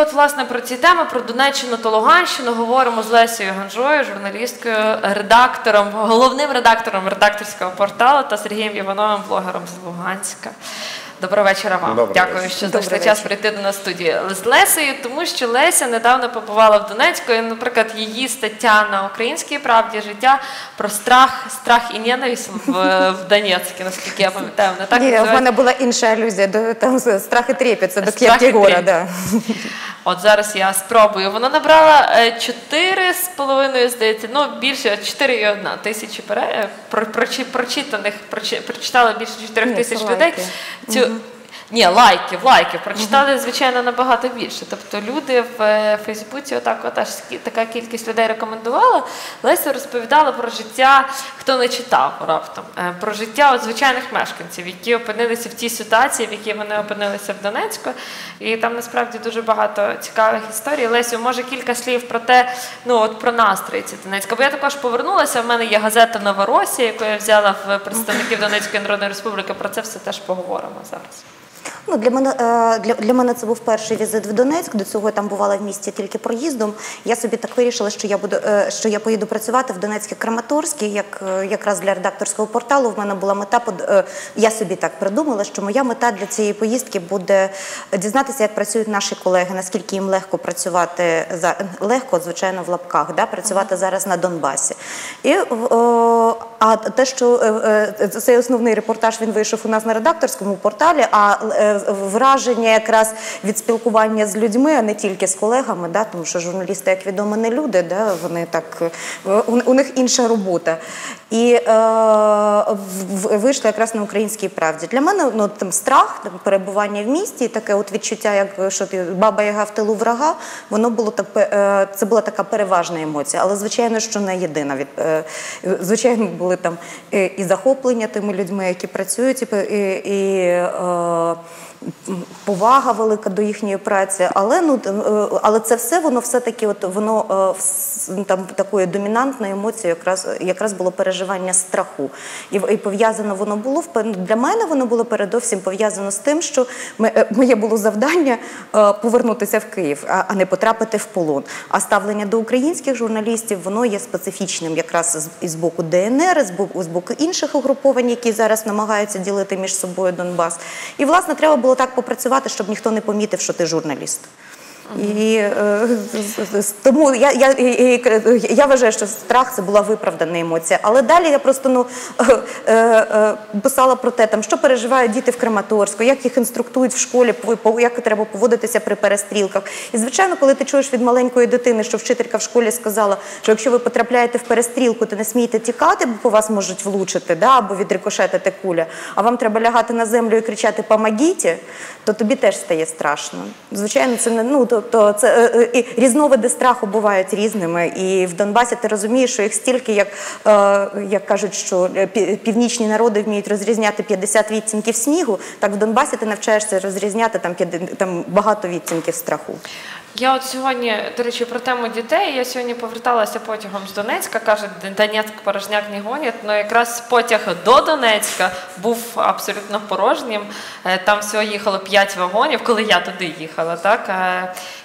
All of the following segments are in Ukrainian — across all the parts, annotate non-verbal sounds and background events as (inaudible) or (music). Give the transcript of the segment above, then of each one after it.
от, власне, про ці теми, про Донеччину та Луганщину говоримо з Лесією Ганжою, журналісткою, редактором, головним редактором редакторського порталу та Сергієм Івановим, блогером з Луганська. Доброго вечора вам. Доброго Дякую, вечора. що знайшли час прийти до нас в студію з Лесею, тому що Леся недавно побувала в Донецьку, і, наприклад, її стаття на українській правді життя про страх, страх і ненависть в, в Донецьку, наскільки я пам'ятаю. Вона так Ні, в мене була інша алюзія до там страх і трепет, це до і да. От зараз я спробую. Вона набрала е, 4,5, здається, ну більше 4,1 тисячі пере... е, про- прочи- прочитаних, прочи- прочитали більше 4 тисяч людей. лайки. Цю... Ні, лайків, лайків. Прочитали, звичайно, набагато більше. Тобто люди в е, Фейсбуці, отак, от аж скі- така кількість людей рекомендувала. Леся розповідала про життя, хто не читав раптом, е, про життя от звичайних мешканців, які опинилися в тій ситуації, в якій вони опинилися в Донецьку. І там насправді дуже багато цікавих історій. Лесю, може кілька слів про те, ну от про настрої ці Донецька. Бо я також повернулася. В мене є газета Новоросія, яку я взяла в представників Донецької Народної Республіки. Про це все теж поговоримо зараз. Ну, для мене е, для, для мене це був перший візит в Донецьк. До цього я там бувала в місті тільки проїздом. Я собі так вирішила, що я буду е, що я поїду працювати в Донецьке Краматорське, як е, якраз для редакторського порталу. В мене була мета под- Я собі так придумала, що моя мета для цієї поїздки буде дізнатися, як працюють наші колеги, наскільки їм легко працювати за легко, звичайно, в лапках, да, працювати зараз на Донбасі. І о, а те, що цей основний репортаж він вийшов у нас на редакторському порталі, а враження якраз від спілкування з людьми, а не тільки з колегами, да, тому що журналісти, як відомо, не люди, да, вони так е, у них інша робота. І е, в- в- вийшло якраз на українській правді. Для мене ну, там страх, там, перебування в місті, таке от відчуття, як що ти баба яга в тилу врага, воно було так, е, це була така переважна емоція. Але звичайно, що не єдина. Від, е, звичайно, були там е, і захоплення тими людьми, які працюють, пе- і, і е, повага велика до їхньої праці. Але ну е, але це все воно все-таки, от воно е, там такою домінантною емоцією якраз якраз було переживання страху. І, і пов'язано воно було для мене. Воно було передовсім пов'язано з тим, що е, моє було завдання повернутися в Київ, а, не потрапити в полон. А ставлення до українських журналістів воно є специфічним, якраз з, боку ДНР, з боку інших угруповань, які зараз намагаються ділити між собою Донбас. І власне треба було так попрацювати, щоб ніхто не помітив, що ти журналіст. І е, тому я, я, я вважаю, що страх це була виправдана емоція. Але далі я просто ну е, е, писала про те, там що переживають діти в Краматорську, як їх інструктують в школі, як треба поводитися при перестрілках. І звичайно, коли ти чуєш від маленької дитини, що вчителька в школі сказала, що якщо ви потрапляєте в перестрілку, то не смійте тікати, бо по вас можуть влучити, да, або відрикошетити куля, а вам треба лягати на землю і кричати «помогіть», то тобі теж стає страшно. Звичайно, це не ну тобто це е, е, і різновиди страху бувають різними. І в Донбасі ти розумієш, що їх стільки, як, е, як кажуть, що північні народи вміють розрізняти 50 відтінків снігу, так в Донбасі ти навчаєшся розрізняти там, там багато відтінків страху. Я от сьогодні, до речі, про тему дітей. Я сьогодні поверталася потягом з Донецька. кажуть, Донецьк порожняк не гонять. Ну якраз потяг до Донецька був абсолютно порожнім. Там всього їхало 5 вагонів, коли я туди їхала, так.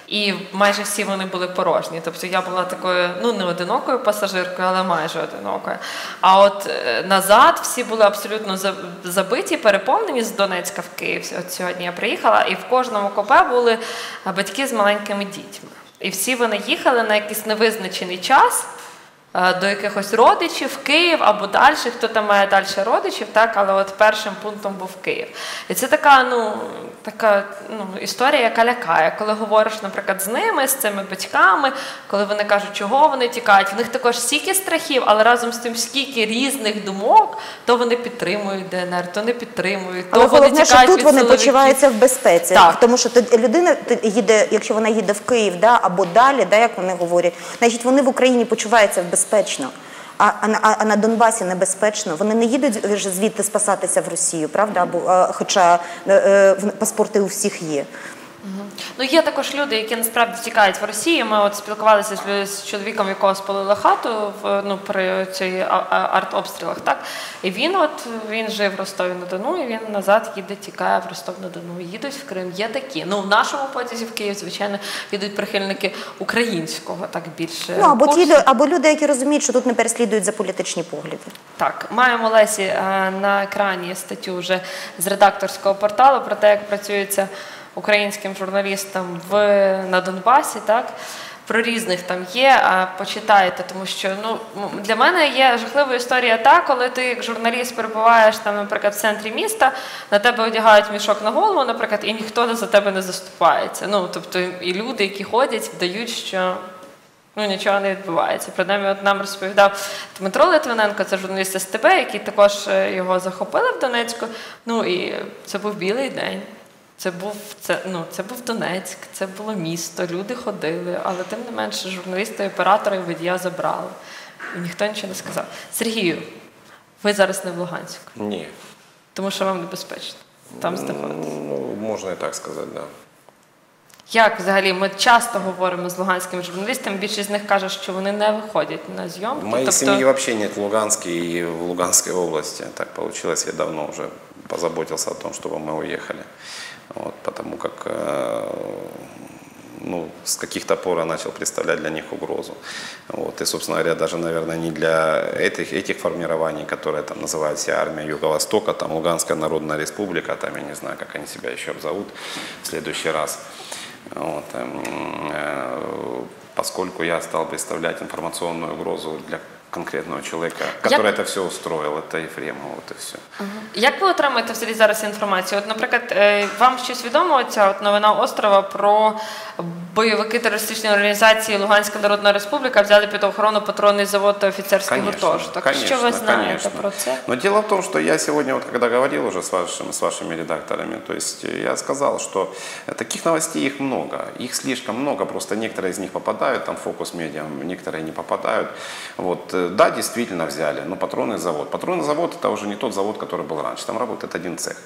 І майже всі вони були порожні. Тобто я була такою, ну не одинокою пасажиркою, але майже одинокою. А от е, назад всі були абсолютно забиті, переповнені з Донецька в Київ. От сьогодні я приїхала, і в кожному купе були е, батьки з маленькими дітьми. І всі вони їхали на якийсь невизначений час до якихось родичів в Київ або далі, хто там має далі родичів, так, але от першим пунктом був Київ. І це така, ну, така ну, історія, яка лякає. Коли говориш, наприклад, з ними, з цими батьками, коли вони кажуть, чого вони тікають, в них також стільки страхів, але разом з тим стільки різних думок, то вони підтримують ДНР, то не підтримують, то Але вони головне, що тут від вони силовиків. почуваються в безпеці. Так. Тому що людина їде, якщо вона їде в Київ, да, або далі, да, як вони говорять, значить вони в Україні почуваються безпечно. А, а, а, а на Донбасі небезпечно. Вони не їдуть вже звідти спасатися в Росію, правда? Або, хоча е, е, паспорти у всіх є. Ну, є також люди, які насправді тікають в Росію. Ми от спілкувалися з, з чоловіком, якого спалили хату в ну при цій артобстрілах. Так і він, от він жив в Ростові на Дону, і він назад їде, тікає в Ростов на Дону. Їдуть в Крим. Є такі. Ну в нашому потязі в Київ, звичайно, їдуть прихильники українського, так більше Ну або ті або люди, які розуміють, що тут не переслідують за політичні погляди. Так, маємо Лесі е, на екрані статтю вже з редакторського порталу про те, як працюється українським журналістам в на Донбасі. Так про різних там є. А почитайте, тому що ну для мене є жахлива історія та, коли ти як журналіст перебуваєш там, наприклад, в центрі міста, на тебе одягають мішок на голову, наприклад, і ніхто за тебе не заступається. Ну тобто і люди, які ходять, вдають, що Ну, нічого не відбувається. Принаймні, от нам розповідав Дмитро Литвиненко, це журналіст СТБ, який також е, його захопили в Донецьку. Ну і це був білий день. Це був це, ну, це був Донецьк, це було місто, люди ходили, але тим не менше журналісти, оператори і водія забрали. І ніхто нічого не сказав. Сергію, ви зараз не в Луганську, Ні. тому що вам небезпечно там знаходитися. Ну, можна і так сказати, да. Як взагалі ми часто говоримо з луганськими журналістами, більшість з них каже, що вони не виходять на зйомки. В моей тобто... семьи вообще нет в Луганске и в Луганской области. Так получилось, я давно уже позаботился о том, чтобы мы уехали. Вот, потому как э, ну, с каких-то пор я начал представлять для них угрозу. Вот, и, собственно говоря, даже, наверное, не для этих, этих формирований, которые там называют себя армия Юго-Востока, там Луганская Народная Республика, там я не знаю, как они себя еще обзовут в следующий раз. Вот, эм, э, поскольку я стал представлять информационную угрозу для конкретного человека, который это все устроил, это Ефремов, вот и все. Як ви отримуєте взагалі зараз інформацію? От, наприклад, е, вам щось відомо ця от новина острова про бойовики терористичної організації Луганська Народна Республіка взяли під охорону патронний завод та офіцерський гуртожиток. що ви знаєте конечно. про це? Но дело в том, что я сегодня, вот когда говорил уже с, вашим, с вашими редакторами, то есть э, я сказал, что э, таких новостей их много, их слишком много, просто некоторые из них попадают, там фокус медиа, некоторые не попадают. Вот, э, да, действительно взяли, но патронный завод. Патронный завод это уже не тот завод, который был раньше, там работает один цех.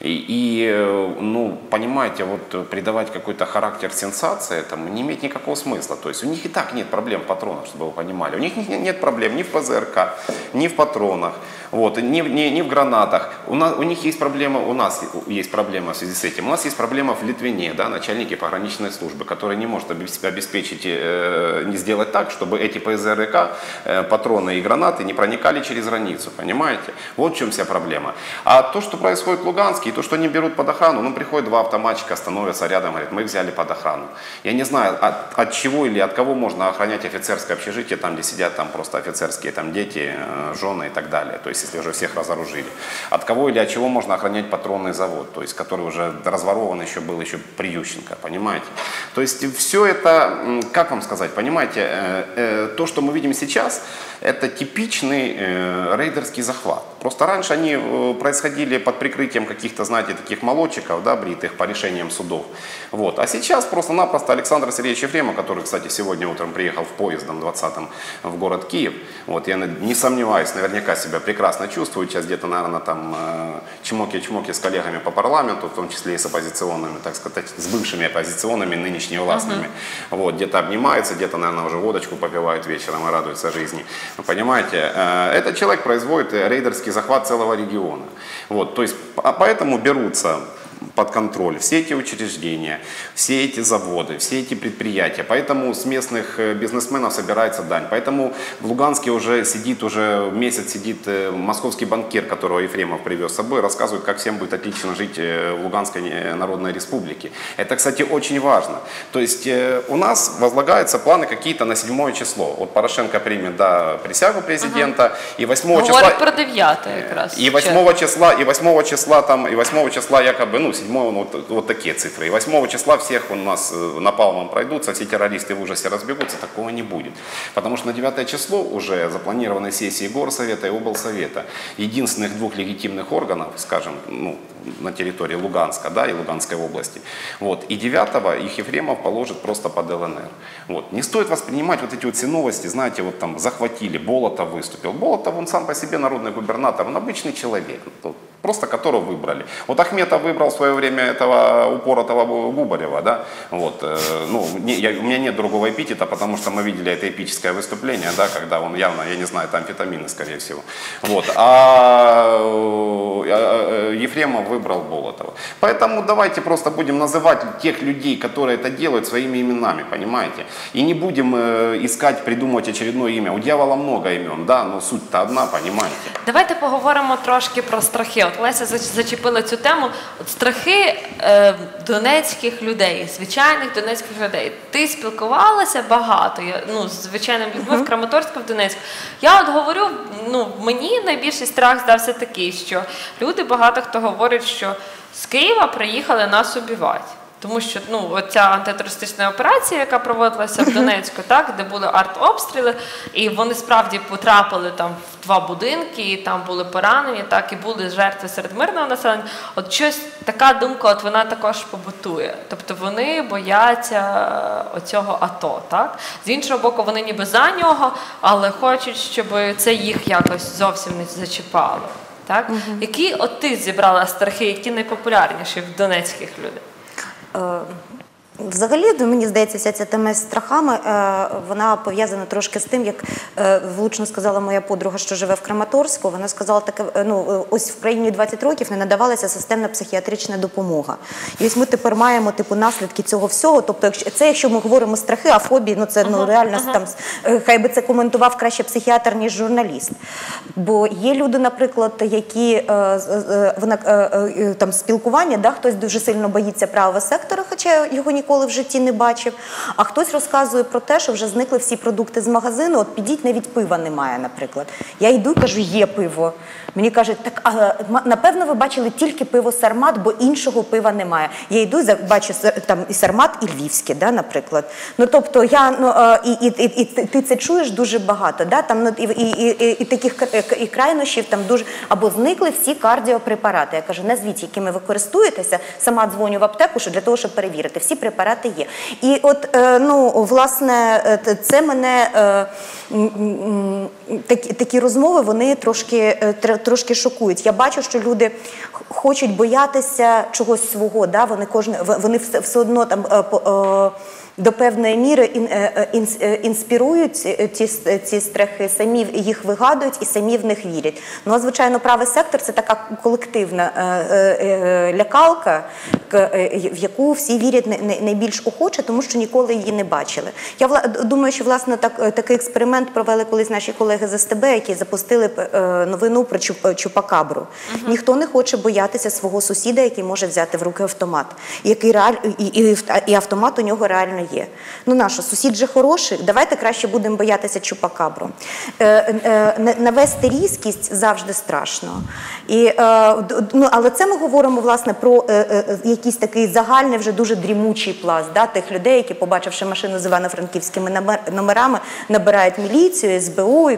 И, и э, ну, понимаете, вот придавать какой-то характер сенсации этому не имеет никакого смысла. То есть у них и так нет проблем в патронах, чтобы вы понимали. У них не- нет проблем ни в ПЗРК, ни в патронах, вот, в- ни, ни в гранатах. У, нас, у них есть проблема, у нас есть проблема в связи с этим. У нас есть проблема в Литвине, да, начальнике пограничной службы, который не может обес- обеспечить, э, не сделать так, чтобы эти ПЗРК, э, патроны и гранаты не проникали через границу, понимаете? Вот в чем вся проблема. А то, что происходит в Луганске, и то, что они берут под охрану, ну, приходят два автоматчика, становятся рядом, говорят, мы взяли под охрану. Я не знаю, от, от чего или от кого можно охранять офицерское общежитие, там, где сидят там просто офицерские там дети, э, жены и так далее, то есть если уже всех разоружили. От кого или от чего можно охранять патронный завод, то есть который уже разворован еще был еще при Ющенко, понимаете? То есть все это, как вам сказать, понимаете, э, э, то, что мы видим сейчас, это типичный э, рейдерский захват. Просто раньше они э, происходили под прикрытием каких-то, знаете, таких молодчиков, да, бритых по решениям судов. Вот. А сейчас просто-напросто Александр Сергеевич Ефремов, который, кстати, сегодня утром приехал в поездом 20-м в город Киев, вот, я не сомневаюсь, наверняка себя прекрасно чувствует, сейчас где-то, наверное, там э, чмоки-чмоки с коллегами по парламенту, в том числе и с оппозиционными, так сказать, с бывшими оппозиционными, нынешними властными. Вот, где-то обнимаются, где-то, наверное, уже водочку попивают вечером и радуются жизни. Понимаете, э, этот человек производит рейдерский захват целого региона. Вот, то есть, а поэтому берутся под контроль все эти учреждения, все эти заводы, все эти предприятия. Поэтому с местных э, бизнесменов собирается дань. Поэтому в Луганске уже сидит, уже месяц сидит э, московский банкир, которого Ефремов привез с собой, рассказывает, как всем будет отлично жить э, в Луганской Народной Республике. Это, кстати, очень важно. То есть у нас возлагаются планы какие-то на 7 число. Вот Порошенко примет да, присягу президента, и 8 числа... Говорить про 9 якраз. И 8 числа, и 8 числа там, и 8 числа якобы, ну, 7 ну, вот, вот такие цифры. И 8 числа всех у нас э, напалмом пройдутся, все террористы в ужасе разбегутся, такого не будет. Потому что на 9 число уже запланированы сессии Горсовета и облсовета. Единственных двух легитимных органов, скажем, ну, на территории Луганска, да, и Луганской области. Вот. И 9 их Ефремов положит просто под ЛНР. Вот. Не стоит воспринимать вот эти вот все новости, знаете, вот там захватили, Болотов выступил. Болотов, он сам по себе народный губернатор, он обычный человек. Ну, просто которого выбрали. Вот Ахметов выбрал в свое время этого упоротого Губарева, да, вот, э, ну, не, я, у меня нет другого эпитета, потому что мы видели это эпическое выступление, да, когда он явно, я не знаю, там амфетамины, скорее всего, вот, а э, э, Ефремов выбрал Болотова. Поэтому давайте просто будем называть тех людей, которые это делают своими именами, понимаете, и не будем э, искать, придумывать очередное имя. У дьявола много имен, да, но суть-то одна, понимаете. Давайте поговоримо трошки про страхи. От Леся зач- зачепила цю тему. От страхи е, донецьких людей, звичайних донецьких людей. Ти спілкувалася багато я, ну, з звичайними людьми в Краматорську, в Донецьку. Я от говорю, ну, мені найбільший страх здався такий, що люди багато хто говорять, що з Києва приїхали нас убивати. Тому що ну, оця антитерористична операція, яка проводилася в Донецьку, так, де були артобстріли, і вони справді потрапили там в два будинки, і там були поранені, так, і були жертви серед мирного населення. От щось така думка, от вона також побутує. Тобто вони бояться е, оцього АТО. Так? З іншого боку, вони ніби за нього, але хочуть, щоб це їх якось зовсім не зачіпало. Так? Які от ти зібрала страхи, які найпопулярніші в донецьких людей? Взагалі, мені здається, вся ця тема з страхами, е, вона пов'язана трошки з тим, як е, влучно сказала моя подруга, що живе в Краматорську. Вона сказала таке: е, ну ось в країні 20 років не надавалася системна психіатрична допомога. І ось ми тепер маємо типу наслідки цього всього. Тобто, якщо це, якщо ми говоримо страхи, а фобії, ну це ну реально там е, хай би це коментував краще психіатр ніж журналіст. Бо є люди, наприклад, які вона там спілкування, да, хтось дуже сильно боїться правого сектора, хоча його ніколи в житті не бачив. А хтось розказує про те, що вже зникли всі продукти з магазину. От підіть, навіть пива немає, наприклад. Я йду і кажу, є пиво. Мені кажуть, так а, напевно, ви бачили тільки пиво Сармат, бо іншого пива немає. Я йду і бачу там і Сармат, і Львівське, да, наприклад. Ну тобто я ну е, і, і, і, і ти це чуєш дуже багато. Да? Там ну і, і, і, і таких к- і крайнощів там дуже або зникли всі кардіопрепарати. Я кажу, назвіть, якими ви користуєтеся. Сама дзвоню в аптеку, що для того, щоб перевірити. Всі препарати є. І от е, ну власне е, це мене е, такі, такі розмови вони трошки тр- трошки шокують. Я бачу, що люди хочуть боятися чогось свого. Да? Вони кожне вони все, все одно там до певної міри е, е, е, інспірують ці, ці, страхи, самі їх вигадують і самі в них вірять. Ну а звичайно, правий сектор це така колективна лякалка, в яку всі вірять най- най- найбільш охоче, тому що ніколи її не бачили. Я думаю, що власне так, такий експеримент провели колись наші колеги з СТБ, які запустили новину про Чуп- Чупакабру. Ніхто не хоче боятися свого сусіда, який може взяти в руки автомат, який реаль і, і, і автомат у нього реально є. Ну нащо, сусід же хороший, давайте краще будемо боятися Чупакабру. Е, е, навести різкість завжди страшно. І, е, ну, але це ми говоримо власне про е, е, якийсь такий загальний, вже дуже дрімучий пласт да, тих людей, які, побачивши машину з івано-франківськими номерами, набирають міліцію, СБУ,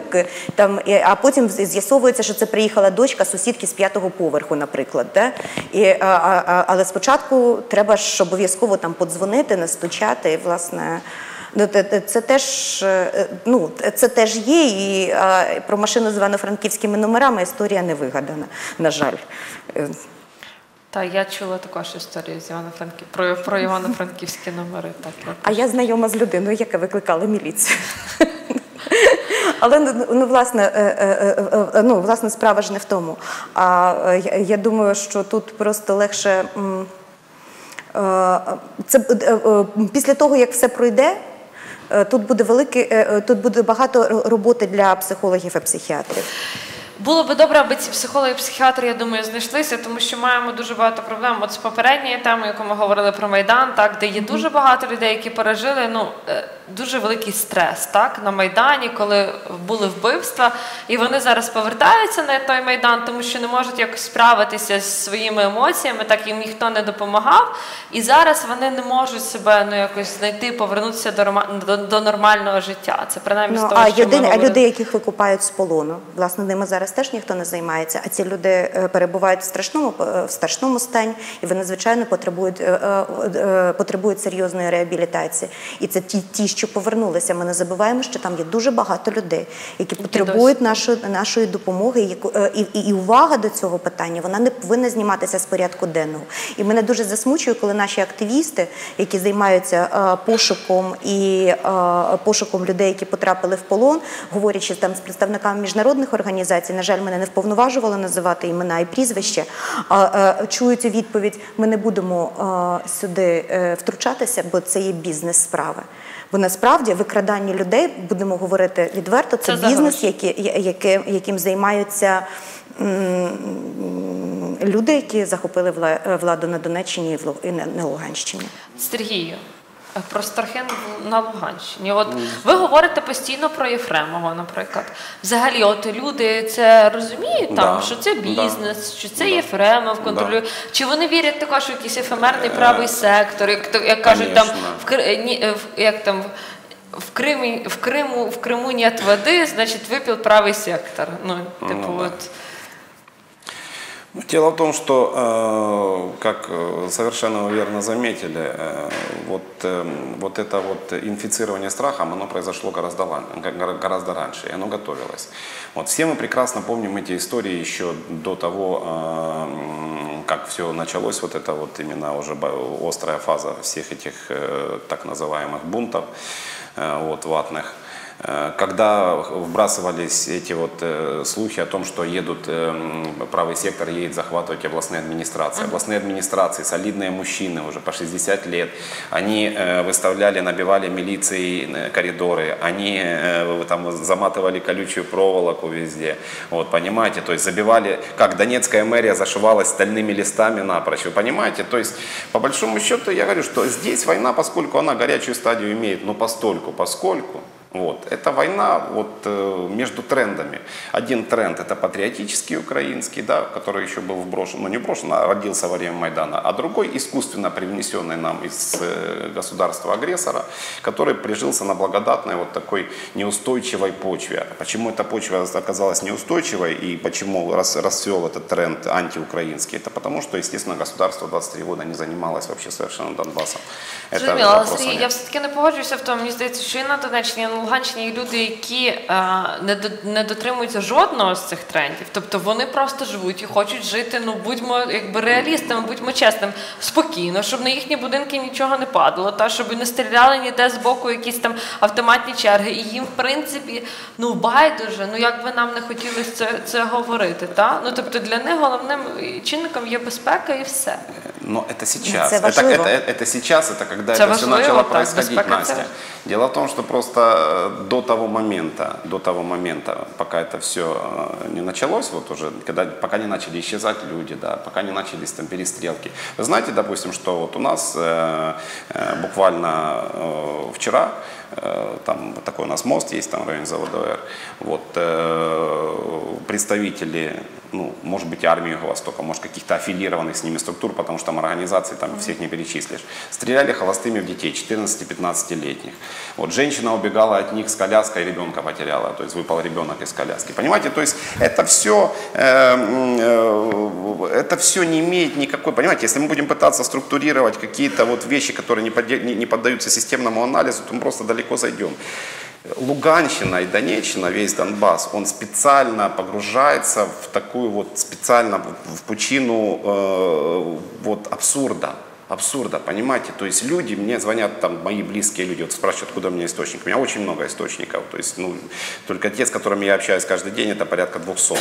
там, і- а потім з'ясовується, що це приїхала дочка сусідки з п'ятого поверху, наприклад. Да? І, а, а, але спочатку треба ж обов'язково там подзвонити, настучати, і, власне. Ну, це теж е, ну це теж є, і про машину з івано-франківськими номерами історія не вигадана, на жаль. Е, Та я чула також історію з Івано-Франків про, про Івано-Франківські номери. Так, я А я знайома з людиною, яка викликала міліцію. (laughs) Але ну, ну, власне, е, ну, власне, справа ж не в тому. А я думаю, що тут просто легше. Е, Це е, е, після того, як все пройде. Тут буде великий, е, е, тут буде багато роботи для психологів і психіатрів. Було би добре, аби ці психологи і психіатри, я думаю, знайшлися, тому що маємо дуже багато проблем. От з попередньої теми, яку ми говорили про Майдан, так, де є дуже багато людей, які пережили ну, дуже великий стрес так, на Майдані, коли були вбивства, і вони зараз повертаються на той Майдан, тому що не можуть якось справитися з своїми емоціями, так їм ніхто не допомагав. І зараз вони не можуть себе ну, якось знайти, повернутися до, до, до нормального життя. Це принаймні з Ну, того, а, що ми а людей, яких викупають з полону, власне, ними зараз теж ніхто не займається. А ці люди е, перебувають в страшному е, в страшному стані, і вони звичайно потребують е, потребують серйозної реабілітації. І це ті, ті, що повернулися. Ми не забуваємо, що там є дуже багато людей, які потребують нашої нашої допомоги. і е, І, і, і увага до цього питання вона не повинна зніматися з порядку денного. І мене дуже засмучує, коли наші активісти, які займаються е, пошуком і е, пошуком людей, які потрапили в полон, говорячи там з представниками міжнародних організацій, на жаль, мене не вповноважували називати імена і прізвище. Е, чують у відповідь: ми не будемо е, сюди е, втручатися, бо це є бізнес-справи. Бо насправді викрадання людей, будемо говорити відверто, це, Це бізнес, які, я- яким займаються м, люди, які захопили вла- владу на Донеччині і на Луганщині. Сергію, е, про Стархин на Луганщині. От ви говорите постійно про Єфремова, наприклад. Взагалі, от люди це розуміють там, Да, що це да, бізнес, що це да. Єфремов контролює. Чи вони вірять також в якийсь ефемерний правий сектор, як, то- як кажуть там в е, ні, е, в- як там. В Кримі, в Криму, в Криму нет води, значить випив правий сектор. Ну, типу, да. от Ну, Дело в том, что, э, как э, совершенно верно заметили, э, вот, вот это вот инфицирование страхом, оно произошло гораздо, гораздо раньше, и оно готовилось. Вот все мы прекрасно помним эти истории еще до того, как все началось, вот это вот именно уже острая фаза всех этих так называемых бунтов вот, ватных. Э, Когда вбрасывались эти вот э, слухи о том, что едут, э, правый сектор едет захватывать областные администрации. Областные администрации, солидные мужчины уже по 60 лет, они выставляли, набивали милиции коридоры, они там заматывали колючую проволоку везде. Вот, понимаете, то есть забивали, как Донецкая мэрия зашивалась стальными листами напрочь. Вы понимаете, то есть по большому счету я говорю, что здесь война, поскольку она горячую стадию имеет, ну постольку, поскольку, вот. Это война вот, э, между трендами. Один тренд это патриотический украинский, да, который еще был вброшен, ну не вброшен, а родился во время Майдана, а другой искусственно привнесенный нам из э, государства-агрессора, который прижился на благодатной вот такой неустойчивой почве. Почему эта почва оказалась неустойчивой и почему рас, расцвел этот тренд антиукраинский? Это потому, что, естественно, государство 23 года не занималось вообще совершенно Донбассом. Это Зрозуміло, але вопроса Сергій, нет. я все-таки не погоджуюся в тому. Мені здається, що і на Донеччині, і на Луганщині є люди, які е, не, до, не дотримуються жодного з цих трендів. Тобто вони просто живуть і хочуть жити. Ну будьмо якби реалістами, будьмо чесними, спокійно, щоб на їхні будинки нічого не падало, та щоб не стріляли ніде з боку якісь там автоматні черги. І їм, в принципі, ну байдуже, ну як би нам не хотілося це, це говорити. Та? Ну тобто для них головним чинником є безпека і все. Но это сейчас. Это Это, важливо. это, это сейчас, это когда Это это все важливо, начало так, происходить, безпека Настя. це- Дело в том, что просто э, до того момента, до того момента, пока это все не началось, вот уже, когда, пока не начали исчезать люди, да, пока не начались там перестрелки. Вы знаете, допустим, что вот у нас э, э, буквально э, вчера э, там такой у нас мост есть там в завода ОР. Вот э, представители, ну, может быть, армии Юго-Востока, может, каких-то аффилированных с ними структур, потому что там организаций там всех не перечислишь, стреляли холостыми в детей, 14-15-летних. Вот женщина убегала от них с коляской, ребенка потеряла, то есть выпал ребенок из коляски. Понимаете, то есть это все, это все не имеет никакой, понимаете, если мы будем пытаться структурировать какие-то вот вещи, которые не, подде- не- не поддаются системному анализу, то мы просто далеко зайдем. Луганщина и Донеччина, весь Донбасс, он специально погружается в такую вот специально в- пучину э, вот абсурда. Абсурда, понимаете? То есть люди, мне звонят там мои близкие люди, вот спрашивают, откуда у меня источник. У меня очень много источников. То есть, ну, только те, с которыми я общаюсь каждый день, это порядка 200.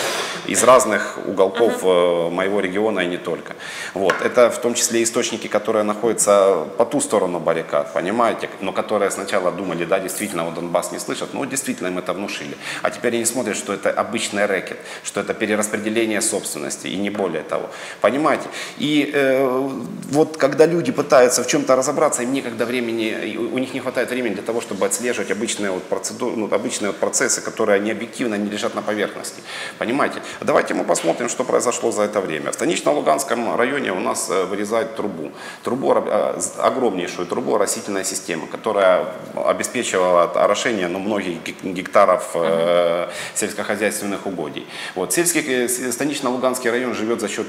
Из разных уголков э, моего региона и не только. Вот. Это в том числе источники, которые находятся по ту сторону баррикад, понимаете? Но которые сначала думали, да, действительно, вот Донбасс не слышат. Ну, действительно, им это внушили. А теперь они смотрят, что это обычный рэкет, что это перераспределение собственности и не более того. Понимаете? И э, вот когда люди пытаются в чем-то разобраться, им некогда времени, у них не хватает времени для того, чтобы отслеживать обычные вот процедуры, ну, обычные вот процессы, которые не объективно не лежат на поверхности. Понимаете? Давайте мы посмотрим, что произошло за это время. В Станично-Луганском районе у нас э, вырезают трубу. Трубу, э, огромнейшую трубу растительная система, которая обеспечивала орошение ну, многих гек- гектаров э, сельскохозяйственных угодий. Вот. Сельский, э, Станично-Луганский район живет за счет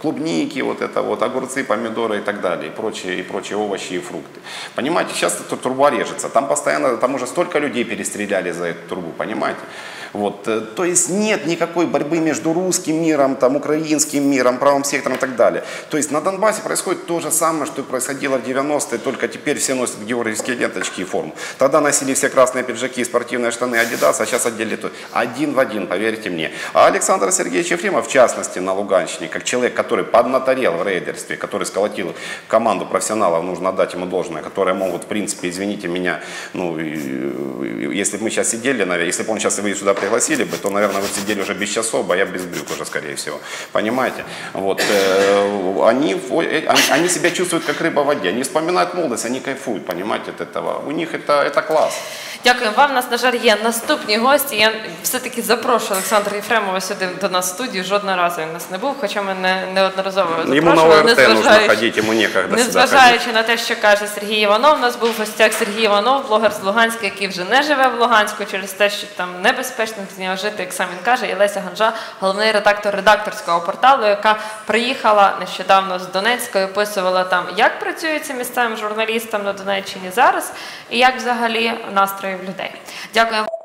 клубники, вот это вот, огурцы, помидоры и так так далее, и прочие, и прочие овощи и фрукты. Понимаете, сейчас эта труба режется, там постоянно, там уже столько людей перестреляли за эту трубу, понимаете? Вот, э, то есть нет никакой борьбы между русским миром, там, украинским миром, правым сектором и так далее. То есть на Донбассе происходит то же самое, что и происходило в 90-е, только теперь все носят георгиевские ленточки и форму. Тогда носили все красные пиджаки, спортивные штаны Adidas, а сейчас одели то. Один в один, поверьте мне. А Александр Сергеевич Ефремов, в частности, на Луганщине, как человек, который поднаторел в рейдерстве, который сколотил команду профессионалов, нужно отдать ему должное, которые могут, в принципе, извините меня, ну, и- и- если бы мы сейчас сидели, наверное, если бы он сейчас вы сюда пригласили бы, то, наверное, вы сидели уже без часов, а я без брюк уже, скорее всего. Понимаете? Вот, э, они, в- э, они, они себя чувствуют как рыба в воде, они вспоминают молодость, они кайфуют, понимаете, от этого. У них это, это класс. Дякую вам. У нас, на жаль, є наступні гості. Я все-таки запрошую Олександра Єфремова сюди до нас в студію. Жодного разу він у нас не був, хоча ми не, неодноразово його Ему на запрошували, ОРТ нужно незважаючи- ходить, ему некогда сюда ходить. Незважаючи на те, що каже Сергій Іванов, у нас був в гостях Сергій Іванов, блогер з Луганська, який вже не живе в Луганську через те, що там небезпечно з нього жити, як сам він каже, і Леся Ганжа, головний редактор редакторського порталу, яка приїхала нещодавно з Донецька і описувала там, як працюється місцевим журналістам на Донеччині зараз, і як взагалі настрої в людей. Дякую.